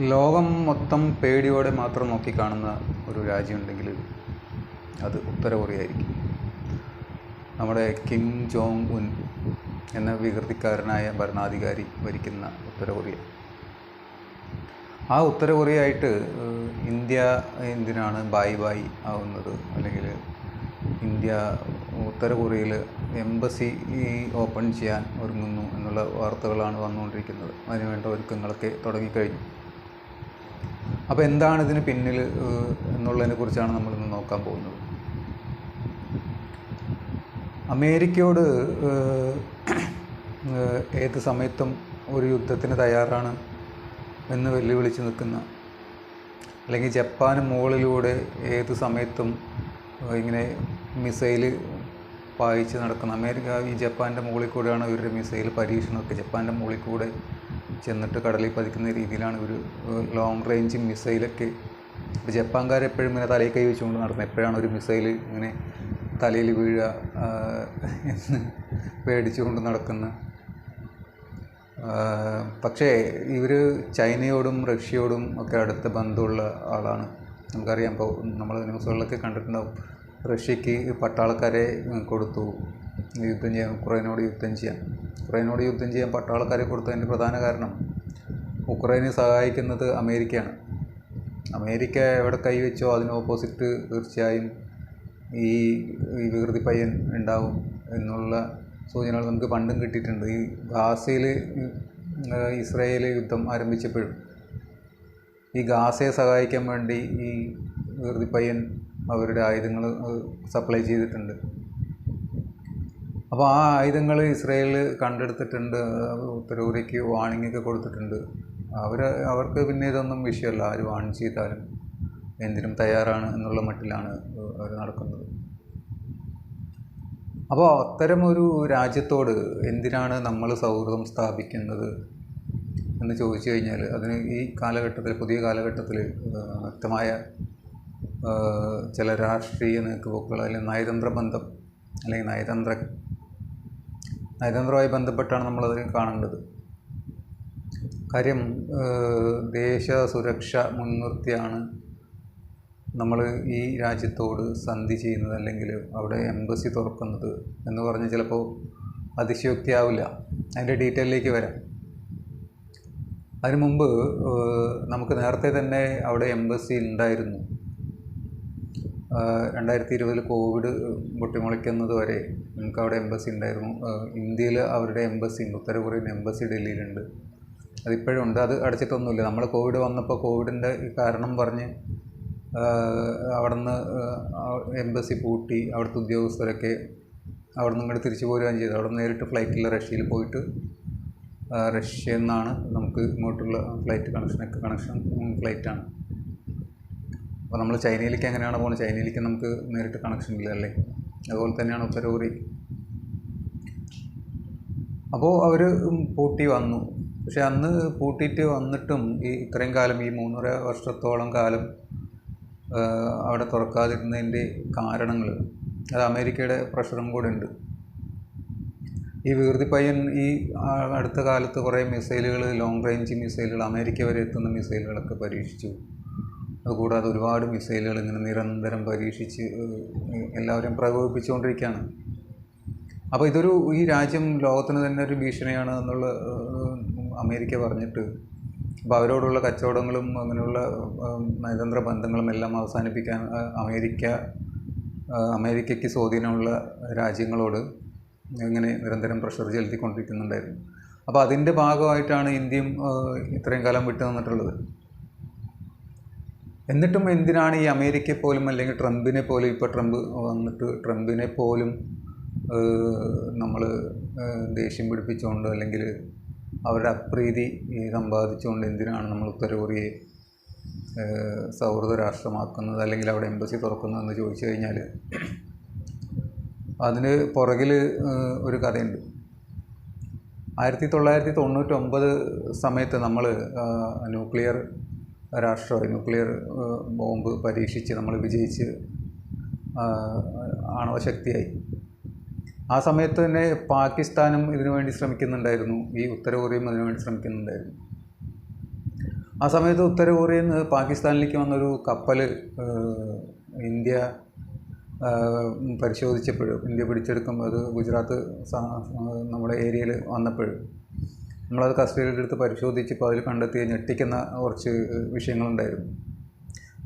ലോകം മൊത്തം പേടിയോടെ മാത്രം നോക്കിക്കാണുന്ന ഒരു രാജ്യമുണ്ടെങ്കിൽ അത് ഉത്തര കൊറിയ ആയിരിക്കും നമ്മുടെ കിം ജോങ് ഉൻ എന്ന വികൃതിക്കാരനായ ഭരണാധികാരി ഭരിക്കുന്ന ഉത്തര കൊറിയ ആ ഉത്തര കൊറിയ ആയിട്ട് ഇന്ത്യ എന്തിനാണ് ബായ് ബായ് ആവുന്നത്? അല്ലെങ്കിൽ ഇന്ത്യ ഉത്തര കൊറിയയിൽ എംബസി ഓപ്പൺ ചെയ്യാൻ ഒരുങ്ങുന്നു എന്നുള്ള വാർത്തകളാണ് വന്നുകൊണ്ടിരിക്കുന്നത്. അതിനുവേണ്ട ഒരുക്കങ്ങളൊക്കെ തുടങ്ങിക്കഴിഞ്ഞു. അപ്പോൾ എന്താണ് ഇതിന് പിന്നിൽ എന്നുള്ളതിനെ കുറിച്ചാണ് നമ്മളിന്ന് നോക്കാൻ പോകുന്നത്. അമേരിക്കയോട് ഏത് സമയത്തും ഒരു യുദ്ധത്തിന് തയ്യാറാണ് എന്ന് വെല്ലുവിളിച്ച് നിൽക്കുന്ന അല്ലെങ്കിൽ ജപ്പാന് മുകളിലൂടെ ഏത് സമയത്തും ഇങ്ങനെ മിസൈൽ പായിച്ച് നടക്കുന്ന അമേരിക്ക ഈ ജപ്പാന്റെ മുകളിൽ കൂടെയാണ് ഇവരുടെ മിസൈൽ പരീക്ഷണമൊക്കെ. ജപ്പാന്റെ മുകളിൽ കൂടെ ചെന്നിട്ട് കടലിൽ പതിക്കുന്ന രീതിയിലാണ് ഒരു ലോങ് റേഞ്ച് മിസൈലൊക്കെ എപ്പോഴും ഇങ്ങനെ തലയിൽ കൈ വെച്ചുകൊണ്ട് നടക്കുന്നത് എപ്പോഴാണ് ഒരു മിസൈൽ ഇങ്ങനെ തലയിൽ വീഴുക എന്ന് പേടിച്ചുകൊണ്ട് നടക്കുന്ന? പക്ഷേ ഇവർ ചൈനയോടും റഷ്യയോടും ഒക്കെ അടുത്ത ബന്ധമുള്ള ആളാണ്. നമുക്കറിയാം ഇപ്പോൾ നമ്മൾ ന്യൂസുകളിലൊക്കെ കണ്ടിട്ടുണ്ടാവും റഷ്യക്ക് പട്ടാളക്കാരെ കൊടുത്തു. യുദ്ധം ചെയ്യാൻ ഉക്രൈനോട് യുദ്ധം ചെയ്യാൻ ഉക്രൈനോട് യുദ്ധം ചെയ്യാൻ പട്ടാളക്കാരെ കൊടുത്തതിന്റെ പ്രധാന കാരണം ഉക്രൈനെ സഹായിക്കുന്നത് അമേരിക്കയാണ്. അമേരിക്ക എവിടെ കൈവച്ചോ അതിന് ഓപ്പോസിറ്റ് തീർച്ചയായും ഈ വികൃതി പയ്യൻ ഉണ്ടാവും എന്നുള്ള സൂചനകൾ നമുക്ക് പണ്ടും കിട്ടിയിട്ടുണ്ട്. ഈ ഗാസയിൽ ഇസ്രയേൽ യുദ്ധം ആരംഭിച്ചപ്പോഴും ഈ ഗാസയെ സഹായിക്കാൻ വേണ്ടി ഈ വികൃതി പയ്യൻ അവരുടെ ആയുധങ്ങൾ സപ്ലൈ ചെയ്തിട്ടുണ്ട്. അപ്പോൾ ആ ആയുധങ്ങൾ ഇസ്രയേൽ കണ്ടെടുത്തിട്ടുണ്ട് ഉത്തരവുരയ്ക്ക് വാണിങ്ങൊക്കെ കൊടുത്തിട്ടുണ്ട്. അവർ അവർക്ക് പിന്നെ ഇതൊന്നും വിഷയമല്ല ആര് വാണി ചെയ്താലും എന്തിനും തയ്യാറാണ് എന്നുള്ള മട്ടിലാണ് അവർ നടക്കുന്നത്. അപ്പോൾ അത്തരമൊരു രാജ്യത്തോട് എന്തിനാണ് നമ്മൾ സൗഹൃദം സ്ഥാപിക്കുന്നത് എന്ന് ചോദിച്ചു കഴിഞ്ഞാൽ അതിന് ഈ കാലഘട്ടത്തിൽ പുതിയ കാലഘട്ടത്തിൽ വ്യക്തമായ ചില രാഷ്ട്രീയ നീക്കുപോക്കുകൾ അല്ലെങ്കിൽ നയതന്ത്ര ബന്ധം അല്ലെങ്കിൽ നയതന്ത്ര നയതന്ത്രവുമായി ബന്ധപ്പെട്ടാണ് നമ്മളത് കാണേണ്ടത്. കാര്യം ദേശ സുരക്ഷ മുൻനിർത്തിയാണ് നമ്മൾ ഈ രാജ്യത്തോട് സന്ധി ചെയ്യുന്നത് അല്ലെങ്കിൽ അവിടെ എംബസി തുറക്കുന്നത് എന്ന് പറഞ്ഞ് ചിലപ്പോൾ അതിശയോക്തി ആവില്ല അതിന്റെ ഡീറ്റെയിലേക്ക് വരാം. അതിനു മുമ്പ് നമുക്ക് നേരത്തെ തന്നെ അവിടെ എംബസി ഉണ്ടായിരുന്നു. രണ്ടായിരത്തി ഇരുപതിൽ കോവിഡ് പൊട്ടിമുളയ്ക്കുന്നത് വരെ നമുക്ക് അവിടെ എംബസി ഉണ്ടായിരുന്നു. ഇന്ത്യയിൽ അവരുടെ എംബസി ഉണ്ട് ഉത്തര കൊറിയൻ എംബസി ഡൽഹിയിലുണ്ട്. അതിപ്പോഴും ഉണ്ട്. അത് അടച്ചിട്ടൊന്നുമില്ല. നമ്മൾ കോവിഡ് വന്നപ്പോൾ കോവിഡിന്റെ കാരണം പറഞ്ഞ് അവിടുന്ന് എംബസി പൂട്ടി അവിടുത്തെ ഉദ്യോഗസ്ഥരൊക്കെ അവിടെ നിന്ന് ഇങ്ങോട്ട് തിരിച്ചു പോരുകയും ചെയ്തു. അവിടെ നേരിട്ട് ഫ്ലൈറ്റിൽ റഷ്യയിൽ പോയിട്ട് റഷ്യയിൽ നിന്നാണ് നമുക്ക് ഇങ്ങോട്ടുള്ള ഫ്ലൈറ്റ് കണക്ഷനൊക്കെ കണക്ഷൻ ഫ്ലൈറ്റാണ്. അപ്പോൾ നമ്മൾ ചൈനയിലേക്ക് എങ്ങനെയാണ് പോകുന്നത്? ചൈനയിലേക്ക് നമുക്ക് നേരിട്ട് കണക്ഷൻ ഇല്ല അല്ലേ? അതുപോലെ തന്നെയാണ് ഉത്തരകൊറിയ. അപ്പോൾ അവർ പൂട്ടി വന്നു. പക്ഷെ അന്ന് പൂട്ടിയിട്ട് വന്നിട്ടും ഈ ഇത്രയും കാലം ഈ മൂന്നര വർഷത്തോളം കാലം അവിടെ തുറക്കാതിരുന്നതിന്റെ കാരണങ്ങൾ അത് അമേരിക്കയുടെ പ്രഷറും കൂടെ ഉണ്ട്. ഈ വികൃതി പയ്യൻ ഈ അടുത്ത കാലത്ത് കുറേ മിസൈലുകൾ ലോങ് റേഞ്ച് മിസൈലുകൾ അമേരിക്ക വരെ എത്തുന്ന മിസൈലുകളൊക്കെ പരീക്ഷിച്ചു. അതുകൂടാതെ ഒരുപാട് മിസൈലുകൾ ഇങ്ങനെ നിരന്തരം പരീക്ഷിച്ച് എല്ലാവരും പ്രകോപിപ്പിച്ചുകൊണ്ടിരിക്കുകയാണ്. അപ്പോൾ ഇതൊരു ഈ രാജ്യം ലോകത്തിന് തന്നെ ഒരു ഭീഷണിയാണ് എന്നുള്ള അമേരിക്ക പറഞ്ഞിട്ട് അപ്പോൾ അവരോടുള്ള കച്ചവടങ്ങളും അങ്ങനെയുള്ള നയതന്ത്ര ബന്ധങ്ങളും എല്ലാം അവസാനിപ്പിക്കാൻ അമേരിക്ക അമേരിക്കയ്ക്ക് സ്വാധീനമുള്ള രാജ്യങ്ങളോട് ഇങ്ങനെ നിരന്തരം പ്രഷർ ചെലുത്തിക്കൊണ്ടിരിക്കുന്നുണ്ടായിരുന്നു. അപ്പോൾ അതിന്റെ ഭാഗമായിട്ടാണ് ഇന്ത്യയും ഇത്രയും കാലം വിട്ടു നിന്നിട്ടുള്ളത് എന്നിട്ടും എന്തിനാണ് ഈ അമേരിക്കയെ പോലും അല്ലെങ്കിൽ ട്രംപിനെ പോലും ഇപ്പോൾ ട്രംപ് വന്നിട്ട് ട്രംപിനെ പോലും നമ്മൾ ദേഷ്യം പിടിപ്പിച്ചുകൊണ്ട് അല്ലെങ്കിൽ അവരുടെ അപ്രീതി സമ്പാദിച്ചുകൊണ്ട് എന്തിനാണ് നമ്മൾ ഉത്തര സൗഹൃദ രാഷ്ട്രമാക്കുന്നത് അല്ലെങ്കിൽ അവിടെ എംബസി തുറക്കുന്നതെന്ന് ചോദിച്ചു കഴിഞ്ഞാൽ അതിന് പുറകിൽ ഒരു കഥയുണ്ട്. ആയിരത്തി തൊള്ളായിരത്തി തൊണ്ണൂറ്റൊമ്പത് സമയത്ത് നമ്മൾ ന്യൂക്ലിയർ രാഷ്ട്രമായി ന്യൂക്ലിയർ ബോംബ് പരീക്ഷിച്ച് നമ്മൾ വിജയിച്ച് ആണവശക്തിയായി ആ സമയത്ത് തന്നെ പാകിസ്ഥാനും ഇതിനു വേണ്ടി ശ്രമിക്കുന്നുണ്ടായിരുന്നു. ഈ ഉത്തര കൊറിയയും അതിനു വേണ്ടി ശ്രമിക്കുന്നുണ്ടായിരുന്നു. ആ സമയത്ത് ഉത്തര കൊറിയയിൽ നിന്ന് പാകിസ്ഥാനിലേക്ക് വന്നൊരു കപ്പൽ ഇന്ത്യ പരിശോധിച്ചപ്പോൾ ഇന്ത്യ പിടിച്ചെടുക്കുമ്പോൾ അത് ഗുജറാത്ത് നമ്മുടെ ഏരിയയിൽ വന്നപ്പോൾ നമ്മളത് കസ്റ്റഡിയിലെടുത്ത് പരിശോധിച്ചപ്പോൾ അതിൽ കണ്ടെത്തിയ ഞെട്ടിക്കുന്ന കുറച്ച് വിഷയങ്ങളുണ്ടായിരുന്നു.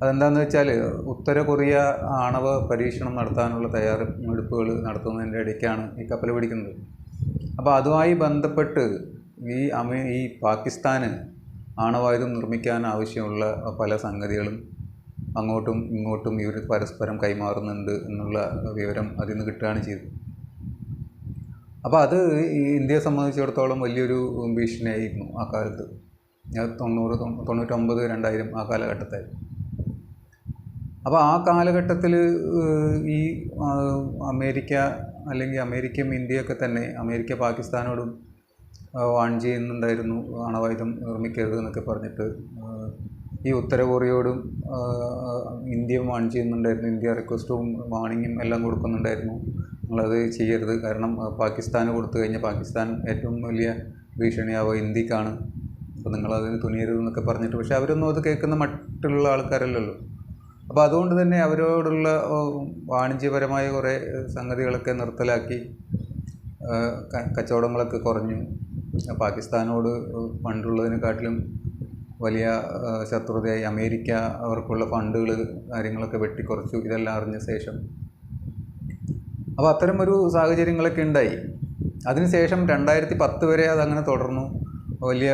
അതെന്താണെന്ന് വെച്ചാൽ ഉത്തര കൊറിയ ആണവ പരീക്ഷണം നടത്താനുള്ള തയ്യാറെടുപ്പുകൾ നടത്തുന്നതിന്റെ ഇടയ്ക്കാണ് ഈ കപ്പൽ പിടിക്കുന്നത്. അപ്പോൾ അതുമായി ബന്ധപ്പെട്ട് ഈ അമേ ഈ പാകിസ്ഥാന് ആണവായുധം നിർമ്മിക്കാൻ ആവശ്യമുള്ള പല സംഗതികളും അങ്ങോട്ടും ഇങ്ങോട്ടും ഇവർ പരസ്പരം കൈമാറുന്നുണ്ട് എന്നുള്ള വിവരം അതിൽ നിന്ന് കിട്ടുകയാണ് ചെയ്തത്. അപ്പോൾ അത് ഇന്ത്യയെ സംബന്ധിച്ചിടത്തോളം വലിയൊരു ഭീഷണിയായിരുന്നു ആ കാലത്ത്. തൊണ്ണൂറ് തൊണ്ണൂ- തൊണ്ണൂറ്റൊമ്പത് രണ്ടായിരം ആ കാലഘട്ടത്തിൽ അപ്പോൾ ആ കാലഘട്ടത്തിൽ ഈ അമേരിക്ക അല്ലെങ്കിൽ അമേരിക്കയും ഇന്ത്യയൊക്കെ തന്നെ അമേരിക്ക പാകിസ്ഥാനോടും വാൺ ചെയ്യുന്നുണ്ടായിരുന്നു ആണവായുധം നിർമ്മിക്കരുത് എന്നൊക്കെ പറഞ്ഞിട്ട് ഈ ഉത്തര കൊറിയയോടും ഇന്ത്യയും വാൺ ചെയ്യുന്നുണ്ടായിരുന്നു ഇന്ത്യ റിക്വസ്റ്റും വാണിങ്ങും എല്ലാം കൊടുക്കുന്നുണ്ടായിരുന്നു. നിങ്ങളത് ചെയ്യരുത്. കാരണം പാകിസ്ഥാന് കൊടുത്തു കഴിഞ്ഞാൽ പാകിസ്ഥാൻ ഏറ്റവും വലിയ ഭീഷണിയാവുക ഇന്ത്യക്കാണ്. അപ്പോൾ നിങ്ങളതിന് തുനിയരുത് എന്നൊക്കെ പറഞ്ഞിട്ട് പക്ഷേ അവരൊന്നും അത് കേൾക്കുന്ന മറ്റുള്ള ആൾക്കാരല്ലല്ലോ. അപ്പോൾ അതുകൊണ്ട് തന്നെ അവരോടുള്ള വാണിജ്യപരമായ കുറേ സംഗതികളൊക്കെ നിർത്തലാക്കി കച്ചവടങ്ങളൊക്കെ കുറഞ്ഞു. പാകിസ്ഥാനോട് പണ്ടുള്ളതിനെക്കാട്ടിലും വലിയ ശത്രുതയായി അമേരിക്ക അവർക്കുള്ള ഫണ്ടുകൾ കാര്യങ്ങളൊക്കെ വെട്ടിക്കുറച്ചു. ഇതെല്ലാം അറിഞ്ഞ ശേഷം അപ്പോൾ അത്തരം ഒരു സാഹചര്യങ്ങളൊക്കെ ഉണ്ടായി. അതിനുശേഷം രണ്ടായിരത്തി പത്ത് വരെ അതങ്ങനെ തുടർന്നു. വലിയ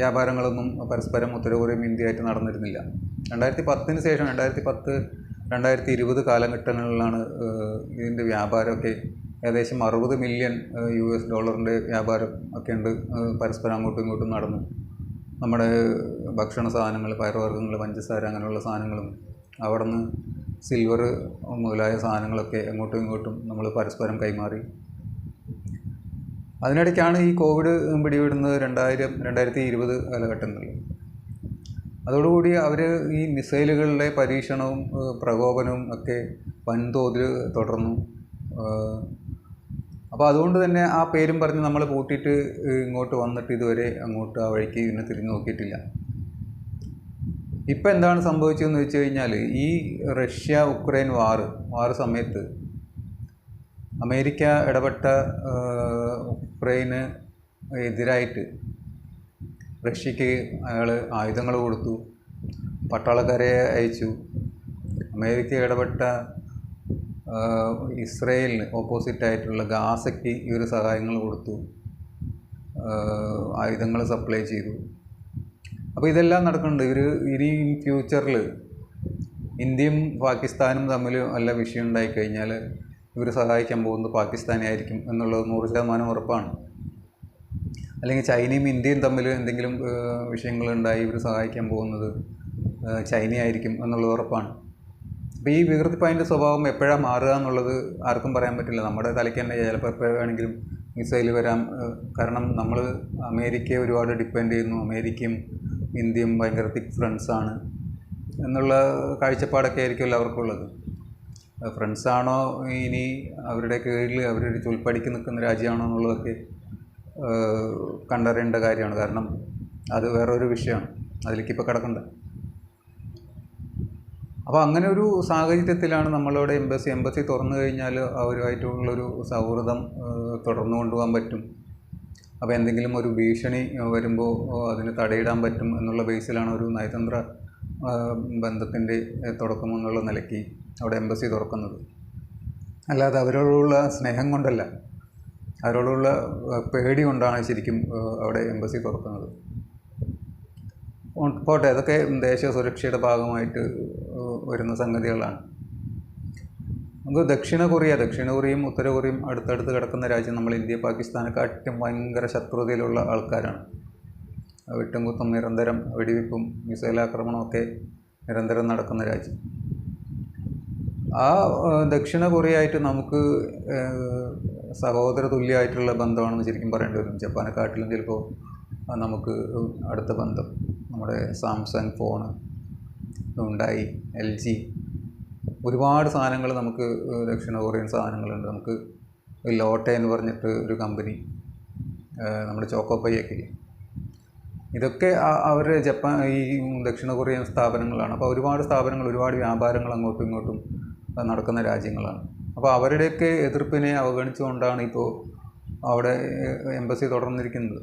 വ്യാപാരങ്ങളൊന്നും പരസ്പരം ഉത്തര കൊറിയയും ഇന്ത്യയായിട്ട് നടന്നിരുന്നില്ല. രണ്ടായിരത്തി പത്തിന് ശേഷം രണ്ടായിരത്തി പത്ത് രണ്ടായിരത്തി ഇരുപത് കാലഘട്ടങ്ങളിലാണ് ഇതിന്റെ വ്യാപാരമൊക്കെ ഏകദേശം അറുപത് മില്യൺ യു എസ് ഡോളറിന്റെ വ്യാപാരം ഒക്കെ ഉണ്ട് പരസ്പരം അങ്ങോട്ടും ഇങ്ങോട്ടും നടന്നു. നമ്മുടെ ഭക്ഷണ സാധനങ്ങൾ പയറുവർഗങ്ങൾ പഞ്ചസാര അങ്ങനെയുള്ള സാധനങ്ങളും അവിടെ നിന്ന് സിൽവർ മുതലായ സാധനങ്ങളൊക്കെ അങ്ങോട്ടും ഇങ്ങോട്ടും നമ്മൾ പരസ്പരം കൈമാറി. അതിനിടയ്ക്കാണ് ഈ കോവിഡ് പിടിവിടുന്നത് രണ്ടായിരം രണ്ടായിരത്തി ഇരുപത് കാലഘട്ടങ്ങളിൽ. അതോടുകൂടി അവർ ഈ മിസൈലുകളുടെ പരീക്ഷണവും പ്രകോപനവും ഒക്കെ വൻതോതിൽ തുടർന്നു. അപ്പോൾ അതുകൊണ്ട് തന്നെ ആ പേരും പറഞ്ഞ് നമ്മൾ പൂട്ടിയിട്ട് ഇങ്ങോട്ട് വന്നിട്ട് ഇതുവരെ അങ്ങോട്ട് ആ വഴിക്ക് ഇതിനെ തിരിഞ്ഞു നോക്കിയിട്ടില്ല. ഇപ്പം എന്താണ് സംഭവിച്ചതെന്ന് വെച്ച് കഴിഞ്ഞാൽ ഈ റഷ്യ ഉക്രൈൻ വാറ് വാറ് സമയത്ത് അമേരിക്ക ഇടപെട്ട ഉക്രൈന് എതിരായിട്ട് റഷ്യക്ക് അയാൾ ആയുധങ്ങൾ കൊടുത്തു പട്ടാളക്കാരെ അയച്ചു. അമേരിക്ക ഇടപെട്ട ഇസ്രയേലിന് ഓപ്പോസിറ്റായിട്ടുള്ള ഗാസയ്ക്ക് ഒരു സഹായങ്ങൾ കൊടുത്തു ആയുധങ്ങൾ സപ്ലൈ ചെയ്തു. അപ്പോൾ ഇതെല്ലാം നടക്കുന്നുണ്ട്. ഇവർ ഇനി ഫ്യൂച്ചറിൽ ഇന്ത്യയും പാകിസ്ഥാനും തമ്മിൽ വല്ല വിഷയം ഉണ്ടായിക്കഴിഞ്ഞാൽ ഇവർ സഹായിക്കാൻ പോകുന്നത് പാകിസ്ഥാനെ ആയിരിക്കും എന്നുള്ളത് നൂറ് ശതമാനം ഉറപ്പാണ്. അല്ലെങ്കിൽ ചൈനയും ഇന്ത്യയും തമ്മിൽ എന്തെങ്കിലും വിഷയങ്ങളുണ്ടായി ഇവർ സഹായിക്കാൻ പോകുന്നത് ചൈനയായിരിക്കും എന്നുള്ളത് ഉറപ്പാണ്. അപ്പോൾ ഈ വികൃതിപ്പായന്റെ സ്വഭാവം എപ്പോഴാണ് മാറുക എന്നുള്ളത് ആർക്കും പറയാൻ പറ്റില്ല. നമ്മുടെ തലയ്ക്ക് തന്നെ ചിലപ്പോൾ എപ്പോഴാണെങ്കിലും മിസൈൽ വരാം കാരണം നമ്മൾ അമേരിക്കയെ ഒരുപാട് ഡിപ്പെൻഡ് ചെയ്യുന്നു. അമേരിക്കയും ഇന്ത്യയും ഭയങ്കര തിക് ഫ്രണ്ട്സാണ് എന്നുള്ള കാഴ്ചപ്പാടൊക്കെ ആയിരിക്കുമല്ലോ അവർക്കുള്ളത് ഫ്രണ്ട്സാണോ ഇനി അവരുടെ കീഴിൽ അവരുടെ ചുൽപ്പടിക്ക് നിൽക്കുന്ന രാജ്യമാണോ എന്നുള്ളതൊക്കെ കണ്ടറിയേണ്ട കാര്യമാണ്. കാരണം അത് വേറൊരു വിഷയമാണ്. അതിലേക്ക് ഇപ്പോൾ കിടക്കണ്ട. അപ്പോൾ അങ്ങനെ ഒരു സാഹചര്യത്തിലാണ് നമ്മളവിടെ എംബസി എംബസി തുറന്നു കഴിഞ്ഞാൽ അവരുമായിട്ടുള്ളൊരു സൗഹൃദം തുടർന്നു കൊണ്ടുപോകാൻ പറ്റും. അപ്പോൾ എന്തെങ്കിലും ഒരു ഭീഷണി വരുമ്പോൾ അതിന് തടയിടാൻ പറ്റും എന്നുള്ള ബേസിലാണ് ഒരു നയതന്ത്ര ബന്ധത്തിന്റെ ഏഹ്, തുടക്കം എന്നുള്ള നിലയ്ക്ക് അവിടെ എംബസി തുറക്കുന്നത്. അല്ലാതെ അവരോടുള്ള സ്നേഹം കൊണ്ടല്ല. അവരോടുള്ള പേടി കൊണ്ടാണ് ശരിക്കും അവിടെ എംബസി തുറക്കുന്നത്. പോട്ടെ അതൊക്കെ ദേശീയ സുരക്ഷയുടെ ഭാഗമായിട്ട് വരുന്ന സംഗതികളാണ്. നമുക്ക് ദക്ഷിണ കൊറിയ ദക്ഷിണ കൊറിയയും ഉത്തര കൊറിയയും അടുത്തടുത്ത് കിടക്കുന്ന രാജ്യം നമ്മൾ ഇന്ത്യ പാകിസ്ഥാനെക്കാട്ടും ഭയങ്കര ശത്രുതയിലുള്ള ആൾക്കാരാണ്. വെട്ടുംകുത്തും നിരന്തരം വെടിവെപ്പും മിസൈൽ ആക്രമണമൊക്കെ നിരന്തരം നടക്കുന്ന രാജ്യം. ആ ദക്ഷിണ കൊറിയയായിട്ട് നമുക്ക് സഹോദര തുല്യമായിട്ടുള്ള ബന്ധമാണെന്ന് ശരിക്കും പറയേണ്ടി വരും. ജപ്പാനെക്കാട്ടിലും ചിലപ്പോൾ നമുക്ക് അടുത്ത ബന്ധം നമ്മുടെ സാംസങ് ഫോണ് ഉണ്ടായി എൽ ജി ഒരുപാട് സാധനങ്ങൾ നമുക്ക് ദക്ഷിണ കൊറിയൻ സാധനങ്ങളുണ്ട്. നമുക്ക് ലോട്ടെ എന്ന് പറഞ്ഞിട്ട് ഒരു കമ്പനി നമ്മുടെ ചോക്കോ പയ്യൊക്കെ ഇതൊക്കെ അവർ ജപ്പാൻ ഈ ദക്ഷിണ കൊറിയൻ സ്ഥാപനങ്ങളാണ്. അപ്പോൾ ഒരുപാട് സ്ഥാപനങ്ങൾ ഒരുപാട് വ്യാപാരങ്ങൾ അങ്ങോട്ടും ഇങ്ങോട്ടും നടക്കുന്ന രാജ്യങ്ങളാണ്. അപ്പോൾ അവരുടെയൊക്കെ എതിർപ്പിനെ അവഗണിച്ചുകൊണ്ടാണ് ഇപ്പോൾ അവിടെ എംബസി തുടർന്നിരിക്കുന്നത്.